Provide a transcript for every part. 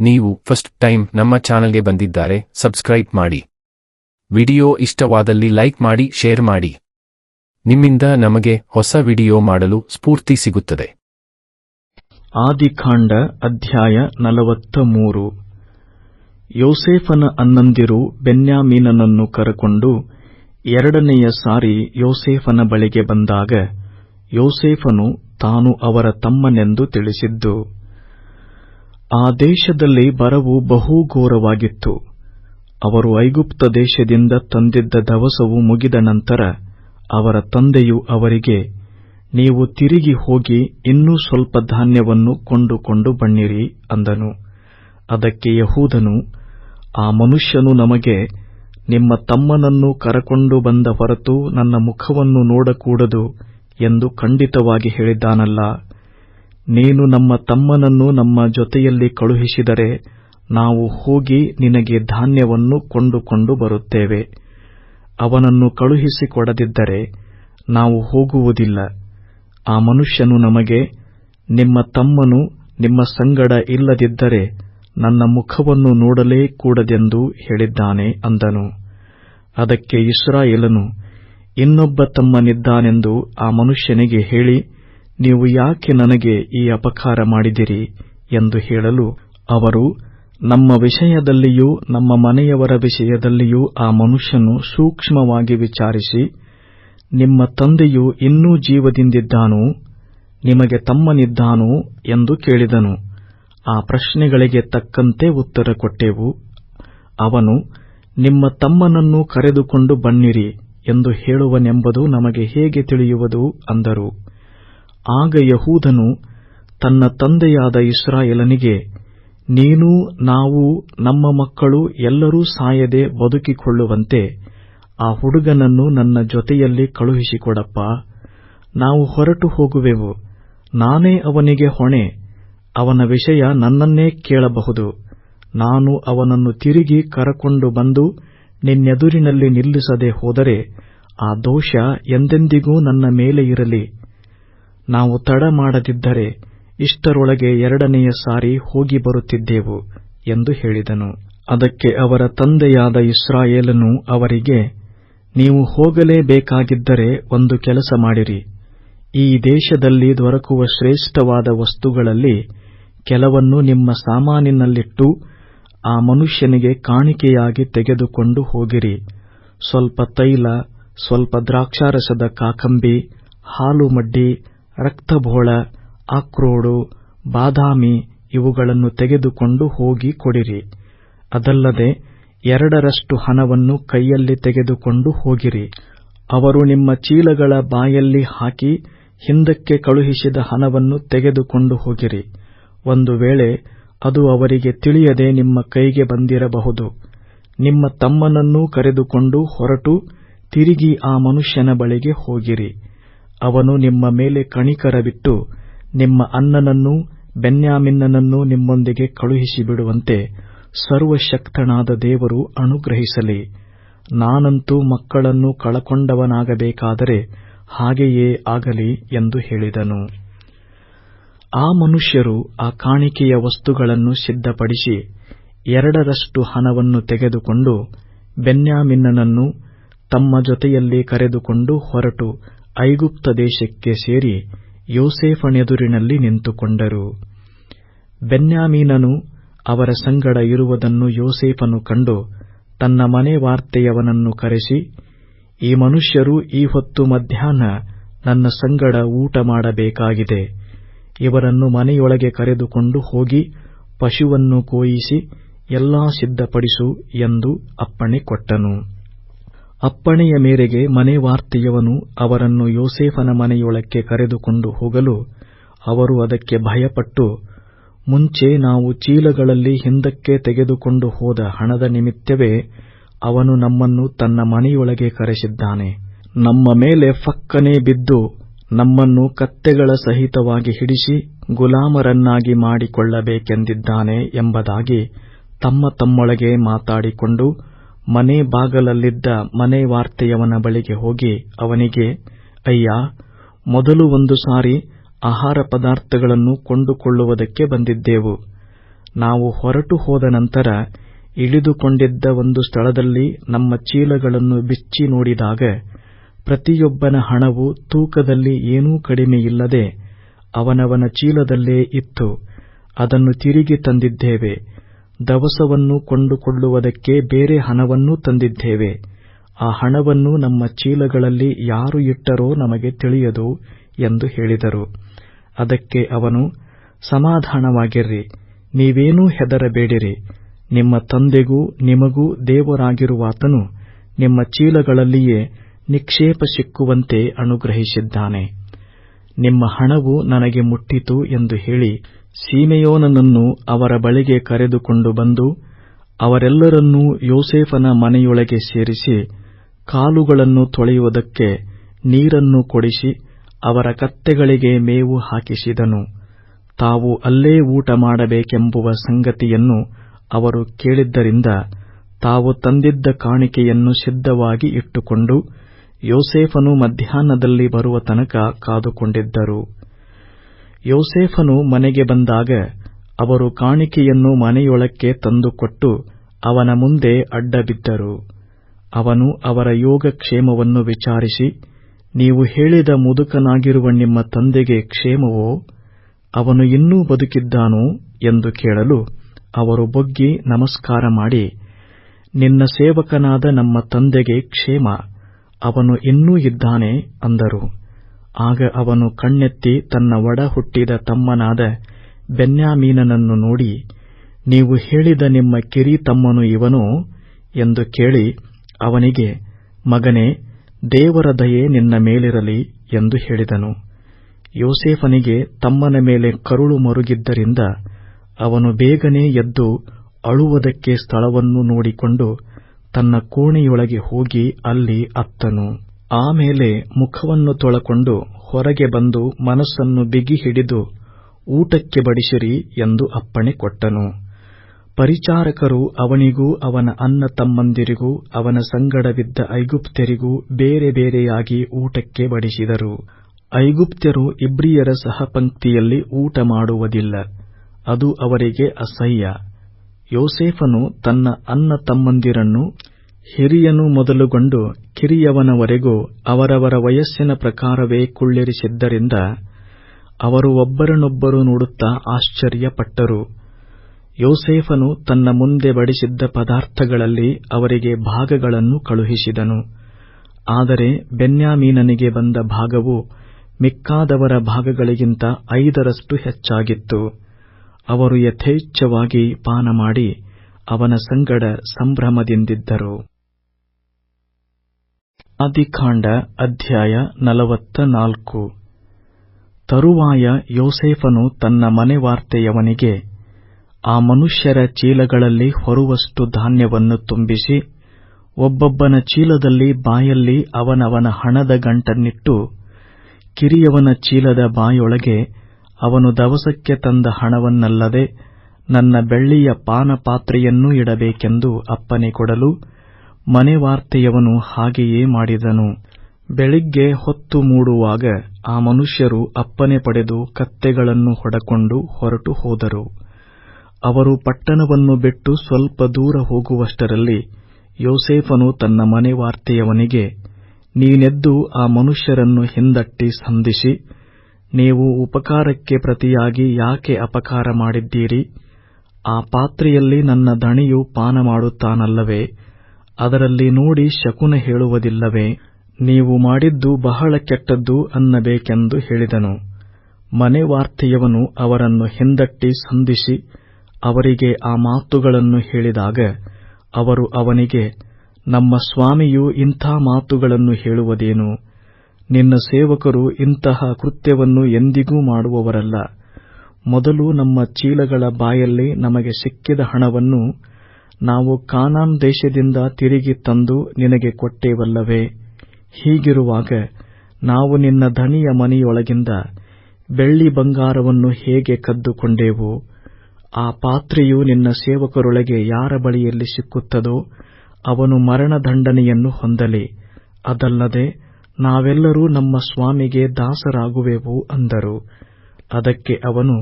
ನೀವು first time ನಮ್ಮ ಚಾನಲ್ಗೆ ಬಂದಿದ್ದಾರೆ, ಸಬ್ಸ್ಕ್ರೈಬ್ ಮಾಡಿ. ವಿಡಿಯೋ ಇಷ್ಟವಾದಲ್ಲಿ ಲೈಕ್ ಮಾಡಿ, ಶೇರ್ ಮಾಡಿ. ನಿಮ್ಮಿಂದ ನಮಗೆ ಹೊಸ ವಿಡಿಯೋ ಮಾಡಲು ಸ್ಫೂರ್ತಿ ಸಿಗುತ್ತದೆ. ಆದಿಕಾಂಡ ಅಧ್ಯಾಯ ನಲವತ್ತ ಮೂರು ಯೋಸೇಫನ ಅನ್ನಂದಿರು ಬೆನ್ಯಾಮೀನನನ್ನು ಕರಕೊಂಡು ಎರಡನೆಯ ಸಾರಿ ಯೋಸೇಫನ ಬಳಿಗೆ ಬಂದಾಗ ಯೋಸೇಫನು ತಾನು ಅವರ ತಮ್ಮನೆಂದು ತಿಳಿಸಿದ್ದು. ಆ ದೇಶದಲ್ಲಿ ಬರವು ಬಹುಘೋರವಾಗಿತ್ತು. ಅವರು ಐಗುಪ್ತ ದೇಶದಿಂದ ತಂದಿದ್ದ ದವಸವು ಮುಗಿದ ನಂತರ ಅವರ ತಂದೆಯು ಅವರಿಗೆ, ನೀವು ತಿರುಗಿ ಹೋಗಿ ಇನ್ನೂ ಸ್ವಲ್ಪ ಧಾನ್ಯವನ್ನು ಕೊಂಡುಕೊಂಡು ಬನ್ನಿರಿ ಅಂದನು. ಅದಕ್ಕೆ ಯಹೂದನು, ಆ ಮನುಷ್ಯನು ನಮಗೆ ನಿಮ್ಮ ತಮ್ಮನನ್ನು ಕರಕೊಂಡು ಬಂದ ಹೊರತು ನನ್ನ ಮುಖವನ್ನು ನೋಡಕೂಡದು ಎಂದು ಖಂಡಿತವಾಗಿ ಹೇಳಿದ್ದಾನಲ್ಲ. ನೀನು ನಮ್ಮ ತಮ್ಮನನ್ನು ನಮ್ಮ ಜೊತೆಯಲ್ಲಿ ಕಳುಹಿಸಿದರೆ ನಾವು ಹೋಗಿ ನಿನಗೆ ಧಾನ್ಯವನ್ನು ಕೊಂಡುಕೊಂಡು ಬರುತ್ತೇವೆ. ಅವನನ್ನು ಕಳುಹಿಸಿಕೊಡದಿದ್ದರೆ ನಾವು ಹೋಗುವುದಿಲ್ಲ. ಆ ಮನುಷ್ಯನು ನಮಗೆ, ನಿಮ್ಮ ತಮ್ಮನು ನಿಮ್ಮ ಸಂಗಡ ಇಲ್ಲದಿದ್ದರೆ ನನ್ನ ಮುಖವನ್ನು ನೋಡಲೇ ಕೂಡದೆಂದು ಹೇಳಿದ್ದಾನೆ ಅಂದನು. ಅದಕ್ಕೆ ಇಸ್ರಾಯೇಲನು, ಇನ್ನೊಬ್ಬ ತಮ್ಮನಿದ್ದಾನೆಂದು ಆ ಮನುಷ್ಯನಿಗೆ ಹೇಳಿ ನೀವು ಯಾಕೆ ನನಗೆ ಈ ಅಪಕಾರ ಮಾಡಿದಿರಿ ಎಂದು ಹೇಳಲು ಅವರು, ನಮ್ಮ ವಿಷಯದಲ್ಲಿಯೂ ನಮ್ಮ ಮನೆಯವರ ವಿಷಯದಲ್ಲಿಯೂ ಆ ಮನುಷ್ಯನು ಸೂಕ್ಷ್ಮವಾಗಿ ವಿಚಾರಿಸಿ, ನಿಮ್ಮ ತಂದೆಯು ಇನ್ನೂ ಜೀವದಿಂದಿದ್ದಾನೋ, ನಿಮಗೆ ತಮ್ಮನಿದ್ದಾನೋ ಎಂದು ಕೇಳಿದನು. ಆ ಪ್ರಶ್ನೆಗಳಿಗೆ ತಕ್ಕಂತೆ ಉತ್ತರ ಕೊಟ್ಟೆವು. ಅವನು, ನಿಮ್ಮ ತಮ್ಮನನ್ನು ಕರೆದುಕೊಂಡು ಬನ್ನಿರಿ ಎಂದು ಹೇಳುವನೆಂಬುದು ನಮಗೆ ಹೇಗೆ ತಿಳಿಯುವುದು? ಅಂದರು. ಆಗ ಯಹೂದನು ತನ್ನ ತಂದೆಯಾದ ಇಸ್ರಾಯೇಲನಿಗೆ, ನೀನು ನಾವು ನಮ್ಮ ಮಕ್ಕಳು ಎಲ್ಲರೂ ಸಾಯದೆ ಬದುಕಿಕೊಳ್ಳುವಂತೆ ಆ ಹುಡುಗನನ್ನು ನನ್ನ ಜೊತೆಯಲ್ಲಿ ಕಳುಹಿಸಿಕೊಡಪ್ಪ. ನಾವು ಹೊರಟು ಹೋಗುವೆವು. ನಾನೇ ಅವನಿಗೆ ಹೊಣೆ. ಅವನ ವಿಷಯ ನನ್ನನ್ನೇ ಕೇಳಬಹುದು. ನಾನು ಅವನನ್ನು ತಿರುಗಿ ಕರಕೊಂಡು ಬಂದು ನಿನ್ನೆದುರಿನಲ್ಲಿ ನಿಲ್ಲಿಸದೆ ಹೋದರೆ ಆ ದೋಷ ಎಂದೆಂದಿಗೂ ನನ್ನ ಮೇಲೆ ಇರಲಿ. ನಾವು ತಡ ಮಾಡದಿದ್ದರೆ ಇಷ್ಟರೊಳಗೆ ಎರಡನೆಯ ಸಾರಿ ಹೋಗಿ ಬರುತ್ತಿದ್ದೆವು ಎಂದು ಹೇಳಿದನು. ಅದಕ್ಕೆ ಅವರ ತಂದೆಯಾದ ಇಸ್ರಾಯೇಲನು ಅವರಿಗೆ, ನೀವು ಹೋಗಲೇಬೇಕಾಗಿದ್ದರೆ ಒಂದು ಕೆಲಸ ಮಾಡಿರಿ. ಈ ದೇಶದಲ್ಲಿ ದೊರಕುವ ಶ್ರೇಷ್ಠವಾದ ವಸ್ತುಗಳಲ್ಲಿ ಕೆಲವನ್ನು ನಿಮ್ಮ ಸಾಮಾನಿನಲ್ಲಿಟ್ಟು ಆ ಮನುಷ್ಯನಿಗೆ ಕಾಣಿಕೆಯಾಗಿ ತೆಗೆದುಕೊಂಡು ಹೋಗಿರಿ. ಸ್ವಲ್ಪ ತೈಲ, ಸ್ವಲ್ಪ ದ್ರಾಕ್ಷಾರಸದ ಕಾಕಂಬಿ, ಹಾಲು ಮಡ್ಡಿ ರಕ್ತಬೋಳ, ಆಕ್ರೋಡು, ಬಾದಾಮಿ ಇವುಗಳನ್ನು ತೆಗೆದುಕೊಂಡು ಹೋಗಿ ಕೊಡಿರಿ. ಅದಲ್ಲದೆ ಎರಡರಷ್ಟು ಹಣವನ್ನು ಕೈಯಲ್ಲಿ ತೆಗೆದುಕೊಂಡು ಹೋಗಿರಿ. ಅವರು ನಿಮ್ಮ ಚೀಲಗಳ ಬಾಯಲ್ಲಿ ಹಾಕಿ ಹಿಂದಕ್ಕೆ ಕಳುಹಿಸಿದ ಹಣವನ್ನು ತೆಗೆದುಕೊಂಡು ಹೋಗಿರಿ. ಒಂದು ವೇಳೆ ಅದು ಅವರಿಗೆ ತಿಳಿಯದೆ ನಿಮ್ಮ ಕೈಗೆ ಬಂದಿರಬಹುದು. ನಿಮ್ಮ ತಮ್ಮನನ್ನೂ ಕರೆದುಕೊಂಡು ಹೊರಟು ತಿರುಗಿ ಆ ಮನುಷ್ಯನ ಬಳಿಗೆ ಹೋಗಿರಿ. ಅವನು ನಿಮ್ಮ ಮೇಲೆ ಕಣಿಕರವಿಟ್ಟು ನಿಮ್ಮ ಅನ್ನನನ್ನೂ ಬೆನ್ಯಾಮಿನ್ನನನ್ನೂ ನಿಮ್ಮೊಂದಿಗೆ ಕಳುಹಿಸಿಬಿಡುವಂತೆ ಸರ್ವಶಕ್ತನಾದ ದೇವರು ಅನುಗ್ರಹಿಸಲಿ. ನಾನಂತೂ ಮಕ್ಕಳನ್ನು ಕಳಕೊಂಡವನಾಗಬೇಕಾದರೆ ಹಾಗೆಯೇ ಆಗಲಿ ಎಂದು ಹೇಳಿದನು. ಆ ಮನುಷ್ಯರು ಆ ಕಾಣಿಕೆಯ ವಸ್ತುಗಳನ್ನು ಸಿದ್ಧಪಡಿಸಿ ಎರಡರಷ್ಟು ಹಣವನ್ನು ತೆಗೆದುಕೊಂಡು ಬೆನ್ಯಾಮಿನ್ನನನ್ನು ತಮ್ಮ ಜೊತೆಯಲ್ಲಿ ಕರೆದುಕೊಂಡು ಹೊರಟು ಐಗುಪ್ತ ದೇಶಕ್ಕೆ ಸೇರಿ ಯೋಸೇಫನೆದುರಿನಲ್ಲಿ ನಿಂತುಕೊಂಡರು. ಬೆನ್ಯಾಮೀನನು ಅವರ ಸಂಗಡ ಇರುವುದನ್ನು ಯೋಸೇಫನು ಕಂಡು ತನ್ನ ಮನೆ ವಾರ್ತೆಯವನನ್ನು ಕರೆಸಿ, ಈ ಮನುಷ್ಯರು ಈ ಹೊತ್ತು ಮಧ್ಯಾಹ್ನ ನನ್ನ ಸಂಗಡ ಊಟ ಮಾಡಬೇಕಾಗಿದೆ. ಇವರನ್ನು ಮನೆಯೊಳಗೆ ಕರೆದುಕೊಂಡು ಹೋಗಿ ಪಶುವನ್ನು ಕೋಯಿಸಿ ಎಲ್ಲಾ ಸಿದ್ಧಪಡಿಸು ಎಂದು ಅಪ್ಪಣೆ ಕೊಟ್ಟನು. ಅಪ್ಪಣೆಯ ಮೇರೆಗೆ ಮನೆವಾರ್ತೆಯವನು ಅವರನ್ನು ಯೋಸೇಫನ ಮನೆಯೊಳಕ್ಕೆ ಕರೆದುಕೊಂಡು ಹೋಗಲು ಅವರು ಅದಕ್ಕೆ ಭಯಪಟ್ಟು, ಮುಂಚೆ ನಾವು ಚೀಲಗಳಲ್ಲಿ ಹಿಂದಕ್ಕೆ ತೆಗೆದುಕೊಂಡು ಹೋದ ಹಣದ ನಿಮಿತ್ತವೇ ಅವನು ನಮ್ಮನ್ನು ತನ್ನ ಮನೆಯೊಳಗೆ ಕರೆಸಿದ್ದಾನೆ. ನಮ್ಮ ಮೇಲೆ ಫಕ್ಕನೆ ಬಿದ್ದು ನಮ್ಮನ್ನು ಕತ್ತೆಗಳ ಸಹಿತವಾಗಿ ಹಿಡಿಸಿ ಗುಲಾಮರನ್ನಾಗಿ ಮಾಡಿಕೊಳ್ಳಬೇಕೆಂದಿದ್ದಾನೆ ಎಂಬುದಾಗಿ ತಮ್ಮ ತಮ್ಮೊಳಗೆ ಮಾತಾಡಿಕೊಂಡು ಮನೆ ಬಾಗಲಲ್ಲಿದ್ದ ಮನೆ ವಾರ್ತೆಯವನ ಬಳಿಗೆ ಹೋಗಿ ಅವನಿಗೆ, ಅಯ್ಯ, ಮೊದಲು ಒಂದು ಸಾರಿ ಆಹಾರ ಪದಾರ್ಥಗಳನ್ನು ಕೊಂಡುಕೊಳ್ಳುವುದಕ್ಕೆ ಬಂದಿದ್ದೆವು. ನಾವು ಹೊರಟು ಹೋದ ನಂತರ ಇಳಿದುಕೊಂಡಿದ್ದ ಒಂದು ಸ್ಥಳದಲ್ಲಿ ನಮ್ಮ ಚೀಲಗಳನ್ನು ಬಿಚ್ಚಿ ನೋಡಿದಾಗ ಪ್ರತಿಯೊಬ್ಬನ ಹಣವು ತೂಕದಲ್ಲಿ ಏನೂ ಕಡಿಮೆಯಿಲ್ಲದೆ ಅವನವನ ಚೀಲದಲ್ಲೇ ಇತ್ತು. ಅದನ್ನು ತಿರುಗಿ ತಂದಿದ್ದೇವೆ. ದವಸವನ್ನು ಕೊಂಡುಕೊಳ್ಳುವುದಕ್ಕೆ ಬೇರೆ ಹಣವನ್ನೂ ತಂದಿದ್ದೇವೆ. ಆ ಹಣವನ್ನು ನಮ್ಮ ಚೀಲಗಳಲ್ಲಿ ಯಾರು ಇಟ್ಟರೋ ನಮಗೆ ತಿಳಿಯದು ಎಂದು ಹೇಳಿದರು. ಅದಕ್ಕೆ ಅವನು, ಸಮಾಧಾನವಾಗಿರ್ರಿ, ನೀವೇನೂ ಹೆದರಬೇಡಿರಿ. ನಿಮ್ಮ ತಂದೆಗೂ ನಿಮಗೂ ದೇವರಾಗಿರುವಾತನು ನಿಮ್ಮ ಚೀಲಗಳಲ್ಲಿಯೇ ನಿಕ್ಷೇಪ ಸಿಕ್ಕುವಂತೆ ಅನುಗ್ರಹಿಸಿದ್ದಾನೆ. ನಿಮ್ಮ ಹಣವು ನನಗೆ ಮುಟ್ಟಿತು ಎಂದು ಹೇಳಿ ಸೀಮೆಯೋನನನ್ನು ಅವರ ಬಳಿಗೆ ಕರೆದುಕೊಂಡು ಬಂದು ಅವರೆಲ್ಲರನ್ನೂ ಯೋಸೇಫನ ಮನೆಯೊಳಗೆ ಸೇರಿಸಿ ಕಾಲುಗಳನ್ನು ತೊಳೆಯುವುದಕ್ಕೆ ನೀರನ್ನು ಕೊಡಿಸಿ ಅವರ ಕತ್ತೆಗಳಿಗೆ ಮೇವು ಹಾಕಿಸಿದನು. ತಾವು ಅಲ್ಲೇ ಊಟ ಮಾಡಬೇಕೆಂಬುವ ಸಂಗತಿಯನ್ನು ಅವರು ಕೇಳಿದ್ದರಿಂದ ತಾವು ತಂದಿದ್ದ ಕಾಣಿಕೆಯನ್ನು ಸಿದ್ಧವಾಗಿ ಇಟ್ಟುಕೊಂಡು ಯೋಸೇಫನು ಮಧ್ಯಾಹ್ನದಲ್ಲಿ ಬರುವ ತನಕ ಕಾದುಕೊಂಡಿದ್ದರು. ಯೋಸೇಫನು ಮನೆಗೆ ಬಂದಾಗ ಅವರು ಕಾಣಿಕೆಯನ್ನು ಮನೆಯೊಳಕ್ಕೆ ತಂದುಕೊಟ್ಟು ಅವನ ಮುಂದೆ ಅಡ್ಡಬಿದ್ದರು. ಅವನು ಅವರ ಯೋಗಕ್ಷೇಮವನ್ನು ವಿಚಾರಿಸಿ, ನೀವು ಹೇಳಿದ ಮುದುಕನಾಗಿರುವ ನಿಮ್ಮ ತಂದೆಗೆ ಕ್ಷೇಮವೋ? ಅವನು ಇನ್ನೂ ಬದುಕಿದ್ದಾನೋ? ಎಂದು ಕೇಳಲು ಅವರು ಬೊಗ್ಗಿ ನಮಸ್ಕಾರ ಮಾಡಿ, ನಿನ್ನ ಸೇವಕನಾದ ನಮ್ಮ ತಂದೆಗೆ ಕ್ಷೇಮ, ಅವನು ಇನ್ನೂ ಇದ್ದಾನೆ ಅಂದರು. ಆಗ ಅವನು ಕಣ್ಣೆತ್ತಿ ತನ್ನ ಒಡ ಹುಟ್ಟಿದ ತಮ್ಮನಾದ ಬೆನ್ಯಾಮೀನನನ್ನು ನೋಡಿ, ನೀವು ಹೇಳಿದ ನಿಮ್ಮ ಕಿರಿ ತಮ್ಮನು ಇವನೋ? ಎಂದು ಕೇಳಿ ಅವನಿಗೆ, ಮಗನೇ, ದೇವರ ದಯೆ ನಿನ್ನ ಮೇಲಿರಲಿ ಎಂದು ಹೇಳಿದನು. ಯೋಸೇಫನಿಗೆ ತಮ್ಮನ ಮೇಲೆ ಕರುಳು ಮರುಗಿದ್ದರಿಂದ ಅವನು ಬೇಗನೆ ಎದ್ದು ಅಳುವುದಕ್ಕೆ ಸ್ಥಳವನ್ನು ನೋಡಿಕೊಂಡು ತನ್ನ ಕೋಣೆಯೊಳಗೆ ಹೋಗಿ ಅಲ್ಲಿ ಅತ್ತನು. ಆಮೇಲೆ ಮುಖವನ್ನು ತೊಳಕೊಂಡು ಹೊರಗೆ ಬಂದು ಮನಸ್ಸನ್ನು ಬಿಗಿ ಹಿಡಿದು ಊಟಕ್ಕೆ ಬಡಿಸಿರಿ ಎಂದು ಅಪ್ಪಣೆ ಕೊಟ್ಟನು. ಪರಿಚಾರಕರು ಅವನಿಗೂ ಅವನ ಅನ್ನ ತಮ್ಮಂದಿರಿಗೂ ಅವನ ಸಂಗಡವಿದ್ದ ಐಗುಪ್ತ್ಯರಿಗೂ ಬೇರೆ ಬೇರೆಯಾಗಿ ಊಟಕ್ಕೆ ಬಡಿಸಿದರು. ಐಗುಪ್ತ್ಯರು ಇಬ್ರಿಯರ ಸಹಪಂಕ್ತಿಯಲ್ಲಿ ಊಟ ಮಾಡುವುದಿಲ್ಲ. ಅದು ಅವರಿಗೆ ಅಸಹ್ಯ. ಯೋಸೇಫನು ತನ್ನ ಅನ್ನ ತಮ್ಮಂದಿರನ್ನು ಹಿರಿಯನು ಮೊದಲುಗೊಂಡು ಕಿರಿಯವನವರೆಗೂ ಅವರವರ ವಯಸ್ಸಿನ ಪ್ರಕಾರವೇ ಕುಳ್ಳಿರಿಸಿದ್ದರಿಂದ ಅವರು ಒಬ್ಬರನ್ನೊಬ್ಬರು ನೋಡುತ್ತಾ ಆಶ್ಚರ್ಯಪಟ್ಟರು. ಯೋಸೇಫನು ತನ್ನ ಮುಂದೆ ಬಡಿಸಿದ್ದ ಪದಾರ್ಥಗಳಲ್ಲಿ ಅವರಿಗೆ ಭಾಗಗಳನ್ನು ಕಳುಹಿಸಿದನು. ಆದರೆ ಬೆನ್ಯಾಮೀನನಿಗೆ ಬಂದ ಭಾಗವು ಮಿಕ್ಕಾದವರ ಭಾಗಗಳಿಗಿಂತ ಐದರಷ್ಟು ಹೆಚ್ಚಾಗಿತ್ತು. ಅವರು ಯಥೇಚ್ಛವಾಗಿ ಪಾನ ಮಾಡಿ ಅವನ ಸಂಗಡ ಸಂಭ್ರಮದಿಂದಿದ್ದರು. ಆದಿಕಾಂಡ ಅಧ್ಯಾಯ ನಲವತ್ತ ನಾಲ್ಕು ತರುವಾಯ ಯೋಸೇಫನು ತನ್ನ ಮನೆವಾರ್ತೆಯವನಿಗೆ, ಆ ಮನುಷ್ಯರ ಚೀಲಗಳಲ್ಲಿ ಹೊರುವಷ್ಟು ಧಾನ್ಯವನ್ನು ತುಂಬಿಸಿ, ಒಬ್ಬೊಬ್ಬನ ಚೀಲದಲ್ಲಿ ಬಾಯಲ್ಲಿ ಅವನವನ ಹಣದ ಗಂಟನ್ನಿಟ್ಟು, ಕಿರಿಯವನ ಚೀಲದ ಬಾಯೊಳಗೆ ಅವನು ದವಸಕ್ಕೆ ತಂದ ಹಣವನ್ನಲ್ಲದೆ, ನನ್ನ ಬೆಳ್ಳಿಯ ಪಾನಪಾತ್ರೆಯನ್ನೂ ಇಡಬೇಕೆಂದು ಅಪ್ಪನೆ ಕೊಡಲು ಮನೆವಾರ್ತೆಯವನು ಹಾಗೆಯೇ ಮಾಡಿದನು. ಬೆಳಿಗ್ಗೆ ಹೊತ್ತು ಮೂಡುವಾಗ ಆ ಮನುಷ್ಯರು ಅಪ್ಪನೆ ಪಡೆದು ಕತ್ತೆಗಳನ್ನು ಹೊಡಕೊಂಡು ಹೊರಟು ಹೋದರು. ಅವರು ಪಟ್ಟಣವನ್ನು ಬಿಟ್ಟು ಸ್ವಲ್ಪ ದೂರ ಹೋಗುವಷ್ಟರಲ್ಲಿ ಯೋಸೇಫನು ತನ್ನ ಮನೆವಾರ್ತೆಯವನಿಗೆ ನೀನೆದ್ದು ಆ ಮನುಷ್ಯರನ್ನು ಹಿಂದಟ್ಟಿ ಸಂಧಿಸಿ, ನೀವು ಉಪಕಾರಕ್ಕೆ ಪ್ರತಿಯಾಗಿ ಯಾಕೆ ಅಪಕಾರ ಮಾಡಿದ್ದೀರಿ? ಆ ಪಾತ್ರೆಯಲ್ಲಿ ನನ್ನ ದಣಿಯು ಪಾನ ಮಾಡುತ್ತಾನಲ್ಲವೇ ಅದರಲ್ಲಿ ನೋಡಿ ಶಕುನ ಹೇಳುವುದಿಲ್ಲವೇ, ನೀವು ಮಾಡಿದ್ದು ಬಹಳ ಕೆಟ್ಟದ್ದು ಅನ್ನಬೇಕೆಂದು ಹೇಳಿದನು. ಮನೆವಾರ್ತೆಯವನು ಅವರನ್ನು ಹಿಂದಟ್ಟಿ ಸಂಧಿಸಿ ಅವರಿಗೆ ಆ ಮಾತುಗಳನ್ನು ಹೇಳಿದಾಗ ಅವರು ಅವನಿಗೆ, ನಮ್ಮ ಸ್ವಾಮಿಯು ಇಂಥ ಮಾತುಗಳನ್ನು ಹೇಳುವುದೇನು? ನಿನ್ನ ಸೇವಕರು ಇಂತಹ ಕೃತ್ಯವನ್ನು ಎಂದಿಗೂ ಮಾಡುವವರಲ್ಲ. ಮೊದಲು ನಮ್ಮ ಚೀಲಗಳ ಬಾಯಲ್ಲಿ ನಮಗೆ ಸಿಕ್ಕಿದ ಹಣವನ್ನು ನಾವು ಕಾನಾನ್ ದೇಶದಿಂದ ತಿರುಗಿ ತಂದು ನಿನಗೆ ಕೊಟ್ಟೇವಲ್ಲವೇ? ಹೀಗಿರುವಾಗ ನಾವು ನಿನ್ನ ಧನಿಯ ಮನೆಯೊಳಗಿಂದ ಬೆಳ್ಳಿ ಬಂಗಾರವನ್ನು ಹೇಗೆ ಕದ್ದುಕೊಂಡೆವು? ಆ ಪಾತ್ರೆಯು ನಿನ್ನ ಸೇವಕರೊಳಗೆ ಯಾರ ಬಳಿಯಲ್ಲಿ ಸಿಕ್ಕುತ್ತದೋ ಅವನು ಮರಣದಂಡನೆಯನ್ನು ಹೊಂದಲಿ. ಅದಲ್ಲದೆ ನಾವೆಲ್ಲರೂ ನಮ್ಮ ಸ್ವಾಮಿಗೆ ದಾಸರಾಗುವೆವು ಅಂದರು. ಅದಕ್ಕೆ ಅವನು,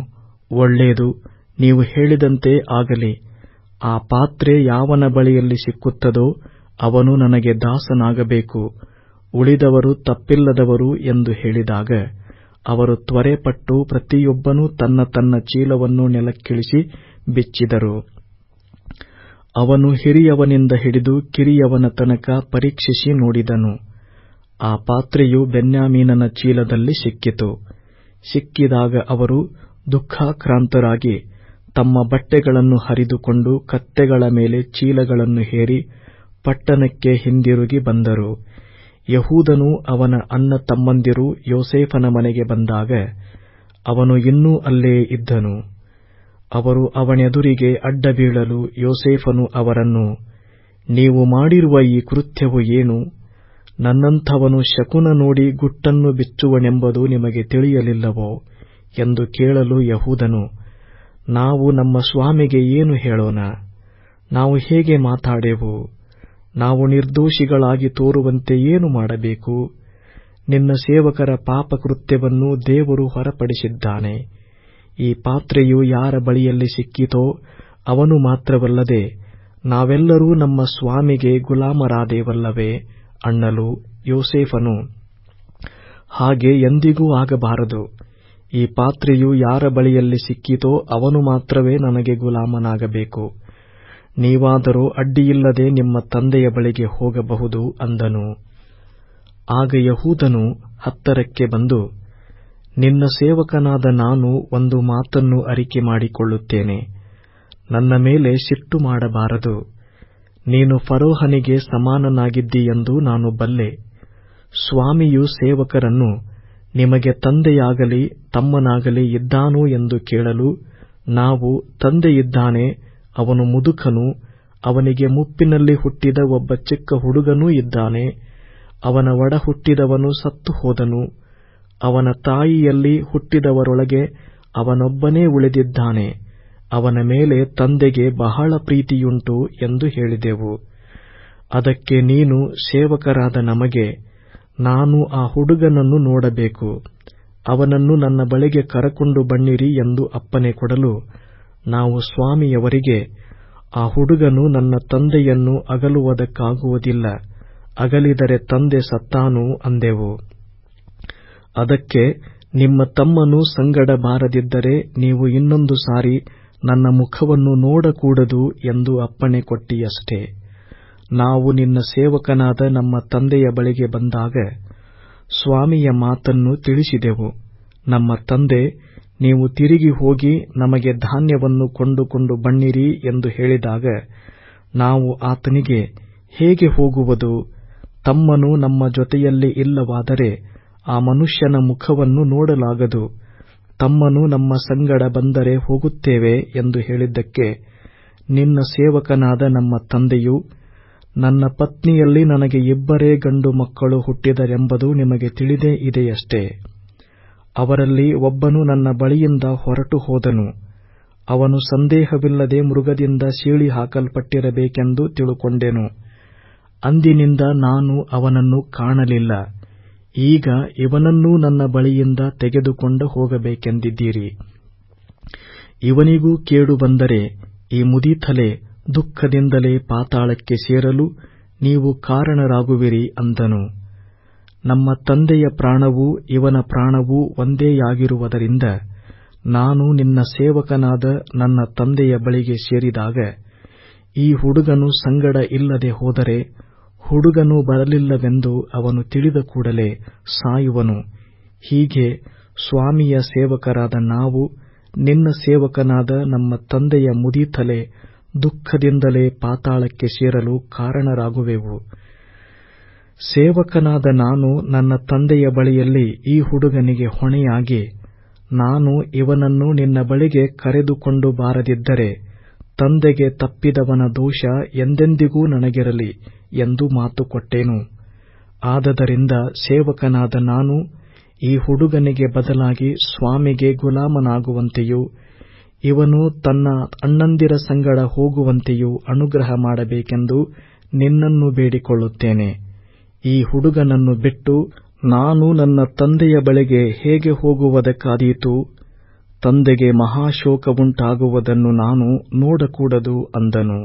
ಒಳ್ಳೆಯದು, ನೀವು ಹೇಳಿದಂತೆ ಆಗಲಿ. ಆ ಪಾತ್ರೆ ಯಾವನ ಬಳಿಯಲ್ಲಿ ಸಿಕ್ಕುತ್ತದೋ ಅವನು ನನಗೆ ದಾಸನಾಗಬೇಕು. ಉಳಿದವರು ತಪ್ಪಿಲ್ಲದವರು ಎಂದು ಹೇಳಿದಾಗ ಅವರು ತ್ವರೆಪಟ್ಟು ಪ್ರತಿಯೊಬ್ಬನೂ ತನ್ನ ತನ್ನ ಚೀಲವನ್ನು ನೆಲಕ್ಕಿಳಿಸಿ ಬಿಚ್ಚಿದರು. ಅವನು ಹಿರಿಯವನಿಂದ ಹಿಡಿದು ಕಿರಿಯವನ ತನಕ ಪರೀಕ್ಷಿಸಿ ನೋಡಿದನು. ಆ ಪಾತ್ರೆಯು ಬೆನ್ಯಾಮೀನನ ಚೀಲದಲ್ಲಿ ಸಿಕ್ಕಿತು. ಸಿಕ್ಕಿದಾಗ ಅವರು ದುಃಖಾಕ್ರಾಂತರಾಗಿ ತಮ್ಮ ಬಟ್ಟೆಗಳನ್ನು ಹರಿದುಕೊಂಡು ಕತ್ತೆಗಳ ಮೇಲೆ ಚೀಲಗಳನ್ನು ಹೇರಿ ಪಟ್ಟಣಕ್ಕೆ ಹಿಂದಿರುಗಿ ಬಂದರು. ಯಹೂದನು ಅವನ ಅನ್ನ ತಮ್ಮಂದಿರು ಯೋಸೇಫನ ಮನೆಗೆ ಬಂದಾಗ ಅವನು ಇನ್ನೂ ಅಲ್ಲೇ ಇದ್ದನು. ಅವರು ಅವನೆದುರಿಗೆ ಅಡ್ಡ ಬೀಳಲು ಯೋಸೇಫನು ಅವರನ್ನು, ನೀವು ಮಾಡಿರುವ ಈ ಕೃತ್ಯವು ಏನು? ನನ್ನಂಥವನು ಶಕುನ ನೋಡಿ ಗುಟ್ಟನ್ನು ಬಿಚ್ಚುವನೆಂಬುದು ನಿಮಗೆ ತಿಳಿಯಲಿಲ್ಲವೋ? ಎಂದು ಕೇಳಲು ಯಹೂದನು ನಾವು ನಮ್ಮ ಸ್ವಾಮಿಗೆ ಏನು ಹೇಳೋಣ? ನಾವು ಹೇಗೆ ಮಾತಾಡೆವು? ನಾವು ನಿರ್ದೋಷಿಗಳಾಗಿ ತೋರುವಂತೆ ಏನು ಮಾಡಬೇಕು? ನಿನ್ನ ಸೇವಕರ ಪಾಪಕೃತ್ಯವನ್ನು ದೇವರು ಹೊರಪಡಿಸಿದ್ದಾನೆ. ಈ ಪಾತ್ರೆಯು ಯಾರ ಬಳಿಯಲ್ಲಿ ಸಿಕ್ಕಿತೋ ಅವನು ಮಾತ್ರವಲ್ಲದೆ ನಾವೆಲ್ಲರೂ ನಮ್ಮ ಸ್ವಾಮಿಗೆ ಗುಲಾಮರಾದೇವಲ್ಲವೇ ಅಣ್ಣಲು ಯೋಸೇಫನು. ಹಾಗೆ ಎಂದಿಗೂ ಆಗಬಾರದು. ಈ ಪಾತ್ರೆಯು ಯಾರ ಬಳಿಯಲ್ಲಿ ಸಿಕ್ಕಿತೋ ಅವನು ಮಾತ್ರವೇ ನನಗೆ ಗುಲಾಮನಾಗಬೇಕು. ನೀವಾದರೂ ಅಡ್ಡಿಯಿಲ್ಲದೆ ನಿಮ್ಮ ತಂದೆಯ ಬಳಿಗೆ ಹೋಗಬಹುದು ಅಂದನು. ಆಗ ಯಹೂದನು ಹತ್ತರಕ್ಕೆ ಬಂದು, ನಿನ್ನ ಸೇವಕನಾದ ನಾನು ಒಂದು ಮಾತನ್ನು ಅರಿಕೆ ಮಾಡಿಕೊಳ್ಳುತ್ತೇನೆ. ನನ್ನ ಮೇಲೆ ಸಿಟ್ಟು ಮಾಡಬಾರದು. ನೀನು ಫರೋಹನಿಗೆ ಸಮಾನನಾಗಿದ್ದೀಯೆಂದು ನಾನು ಬಲ್ಲೆ. ಸ್ವಾಮಿಯು ಸೇವಕರನ್ನು ನಿಮಗೆ ತಂದೆಯಾಗಲಿ, ತಮ್ಮನಾಗಲಿ ಇದ್ದಾನೋ ಎಂದು ಕೇಳಲು ನಾವು ತಂದೆಯಿದ್ದಾನೆ, ಅವನು ಮುದುಕನು, ಅವನಿಗೆ ಮುಪ್ಪಿನಲ್ಲಿ ಹುಟ್ಟಿದ ಒಬ್ಬ ಚಿಕ್ಕ ಹುಡುಗನೂ ಇದ್ದಾನೆ, ಅವನ ಒಡ ಹುಟ್ಟಿದವನು ಸತ್ತು ಹೋದನು, ಅವನ ತಾಯಿಯಲ್ಲಿ ಹುಟ್ಟಿದವರೊಳಗೆ ಅವನೊಬ್ಬನೇ ಉಳಿದಿದ್ದಾನೆ, ಅವನ ಮೇಲೆ ತಂದೆಗೆ ಬಹಳ ಪ್ರೀತಿಯುಂಟು ಎಂದು ಹೇಳಿದೆವು. ಅದಕ್ಕೆ ನೀನು ಸೇವಕರಾದ ನಮಗೆ ನಾನು ಆ ಹುಡುಗನನ್ನು ನೋಡಬೇಕು. ಅವನನ್ನು ನನ್ನ ಬಳಿಗೆ ಕರಕೊಂಡು ಬನ್ನಿರಿ ಎಂದು ಅಪ್ಪನೆ ಕೊಡಲು ನಾವು ಸ್ವಾಮಿಯವರಿಗೆ, ಆ ಹುಡುಗನು ನನ್ನ ತಂದೆಯನ್ನು ಅಗಲುವುದಕ್ಕಾಗುವುದಿಲ್ಲ. ಅಗಲಿದರೆ ತಂದೆ ಸತ್ತಾನು ಅಂದೆವು. ಅದಕ್ಕೆ, ನಿಮ್ಮ ತಮ್ಮನು ಸಂಗಡ ಬಾರದಿದ್ದರೆ ನೀವು ಇನ್ನೊಂದು ಸಾರಿ ನನ್ನ ಮುಖವನ್ನು ನೋಡಕೂಡದು ಎಂದು ಅಪ್ಪಣೆ ಕೊಟ್ಟಿಯಷ್ಟೇ. ನಾವು ನಿನ್ನ ಸೇವಕನಾದ ನಮ್ಮ ತಂದೆಯ ಬಳಿಗೆ ಬಂದಾಗ ಸ್ವಾಮಿಯ ಮಾತನ್ನು ತಿಳಿಸಿದೆವು. ನಮ್ಮ ತಂದೆ, ನೀವು ತಿರುಗಿ ಹೋಗಿ ನಮಗೆ ಧಾನ್ಯವನ್ನು ಕೊಂಡುಕೊಂಡು ಬನ್ನಿರಿ ಎಂದು ಹೇಳಿದಾಗ ನಾವು ಆತನಿಗೆ ಹೇಗೆ ಹೋಗುವುದು? ತಮ್ಮನು ನಮ್ಮ ಜೊತೆಯಲ್ಲಿ ಇಲ್ಲವಾದರೆ ಆ ಮನುಷ್ಯನ ಮುಖವನ್ನು ನೋಡಲಾಗದು. ತಮ್ಮನು ನಮ್ಮ ಸಂಗಡ ಬಂದರೆ ಹೋಗುತ್ತೇವೆ ಎಂದು ಹೇಳಿದ್ದಕ್ಕೆ ನಿನ್ನ ಸೇವಕನಾದ ನಮ್ಮ ತಂದೆಯು ನನ್ನ ಪತ್ನಿಯಲ್ಲಿ ನನಗೆ ಇಬ್ಬರೇ ಗಂಡು ಮಕ್ಕಳು ಹುಟ್ಟಿದರೆಂಬುದು ನಿಮಗೆ ತಿಳಿದೇ ಇದೆಯಷ್ಟೇ. ಅವರಲ್ಲಿ ಒಬ್ಬನು ನನ್ನ ಬಳಿಯಿಂದ ಹೊರಟು ಹೋದನು. ಅವನು ಸಂದೇಹವಿಲ್ಲದೆ ಮೃಗದಿಂದ ಸೀಳಿ ಹಾಕಲ್ಪಟ್ಟಿರಬೇಕೆಂದು ತಿಳುಕೊಂಡೆನು. ಅಂದಿನಿಂದ ನಾನು ಅವನನ್ನು ಕಾಣಲಿಲ್ಲ. ಈಗ ಇವನನ್ನೂ ನನ್ನ ಬಳಿಯಿಂದ ತೆಗೆದುಕೊಂಡು ಹೋಗಬೇಕೆಂದಿದ್ದೀರಿ. ಇವನಿಗೂ ಕೇಡು ಬಂದರೆ ಈ ಮುದಿತಲೆ ದುಃಖದಿಂದಲೇ ಪಾತಾಳಕ್ಕೆ ಸೇರಲು ನೀವು ಕಾರಣರಾಗುವಿರಿ ಅಂದನು. ನಮ್ಮ ತಂದೆಯ ಪ್ರಾಣವೂ ಇವನ ಪ್ರಾಣವೂ ಒಂದೇಯಾಗಿರುವುದರಿಂದ ನಾನು ನಿನ್ನ ಸೇವಕನಾದ ನನ್ನ ತಂದೆಯ ಬಳಿಗೆ ಸೇರಿದಾಗ ಈ ಹುಡುಗನು ಸಂಗಡ ಇಲ್ಲದೆ ಹೋದರೆ ಹುಡುಗನು ಬರಲಿಲ್ಲವೆಂದು ಅವನು ತಿಳಿದ ಕೂಡಲೇ ಸಾಯುವನು. ಹೀಗೆ ಸ್ವಾಮಿಯ ಸೇವಕರಾದ ನಾವು ನಿನ್ನ ಸೇವಕನಾದ ನಮ್ಮ ತಂದೆಯ ಮುದಿತಲೆ ದುಃಖದಿಂದಲೇ ಪಾತಾಳಕ್ಕೆ ಸೇರಲು ಕಾರಣರಾಗುವೆವು. ಸೇವಕನಾದ ನಾನು ನನ್ನ ತಂದೆಯ ಬಳಿಯಲ್ಲಿ ಈ ಹುಡುಗನಿಗೆ ಹೊಣೆಯಾಗಿ, ನಾನು ಇವನನ್ನು ನಿನ್ನ ಬಳಿಗೆ ಕರೆದುಕೊಂಡು ಬಾರದಿದ್ದರೆ ತಂದೆಗೆ ತಪ್ಪಿದವನ ದೋಷ ಎಂದೆಂದಿಗೂ ನನಗಿರಲಿ ಎಂದು ಮಾತು ಕೊಟ್ಟೆನು. ಆದದರಿಂದ ಸೇವಕನಾದ ನಾನು ಈ ಹುಡುಗನಿಗೆ ಬದಲಾಗಿ ಸ್ವಾಮಿಗೆ ಗುಲಾಮನಾಗುವಂತೆಯೂ ಇವನು ತನ್ನ ಅಣ್ಣಂದಿರ ಸಂಗಡ ಹೋಗುವಂತೆಯೂ ಅನುಗ್ರಹ ಮಾಡಬೇಕೆಂದು ನಿನ್ನನ್ನು ಬೇಡಿಕೊಳ್ಳುತ್ತೇನೆ. ಈ ಹುಡುಗನನ್ನು ಬಿಟ್ಟು ನಾನು ನನ್ನ ತಂದೆಯ ಬಳಿಗೆ ಹೇಗೆ ಹೋಗುವುದಕ್ಕಾದೀತು? ತಂದೆಗೆ ಮಹಾಶೋಕವುಂಟಾಗುವುದನ್ನು ನಾನು ನೋಡಕೂಡದು ಅಂದನು.